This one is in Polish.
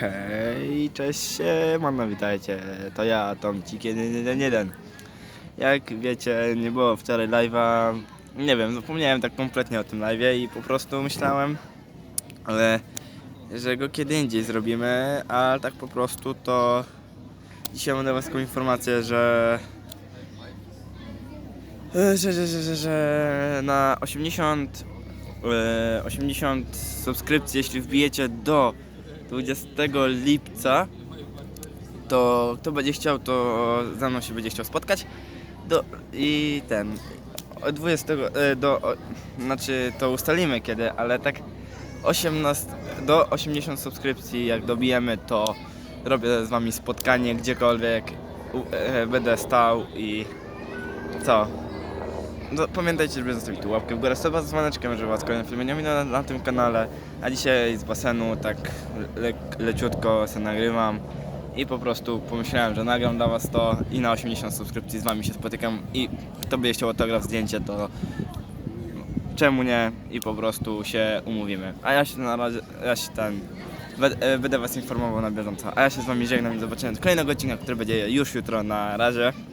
Hej, cześć, siemano, witajcie, to ja, Tomcik 111. Jak wiecie, nie było wczoraj live'a, nie wiem, zapomniałem tak kompletnie o tym live'ie i po prostu myślałem, ale że go kiedy indziej zrobimy, a tak po prostu to dzisiaj mam dla was taką informację, że że, że, że, że, że na 80 e, 80 subskrypcji, jeśli wbijecie do 20 lipca, to kto będzie chciał, to ze mną się będzie chciał spotkać. Do, I ten. Od 20 e, do. O, znaczy to ustalimy kiedy, ale tak 18 do 80 subskrypcji jak dobijemy, to robię z wami spotkanie gdziekolwiek. U, e, będę stał i co? No, pamiętajcie, żeby zostawić tu łapkę w górę, suba z dzwoneczkiem, żeby was kolejne filmy nie minęły na, na tym kanale. A dzisiaj z basenu tak le, leciutko se nagrywam i po prostu pomyślałem, że nagram dla was to i na 80 subskrypcji z wami się spotykam i kto by chciał autograf, zdjęcie, to czemu nie i po prostu się umówimy. A ja się na razie, ja się ten, e, będę was informował na bieżąco. A ja się z wami żegnam i zobaczymy do kolejnego odcinka, który będzie już jutro. Na razie.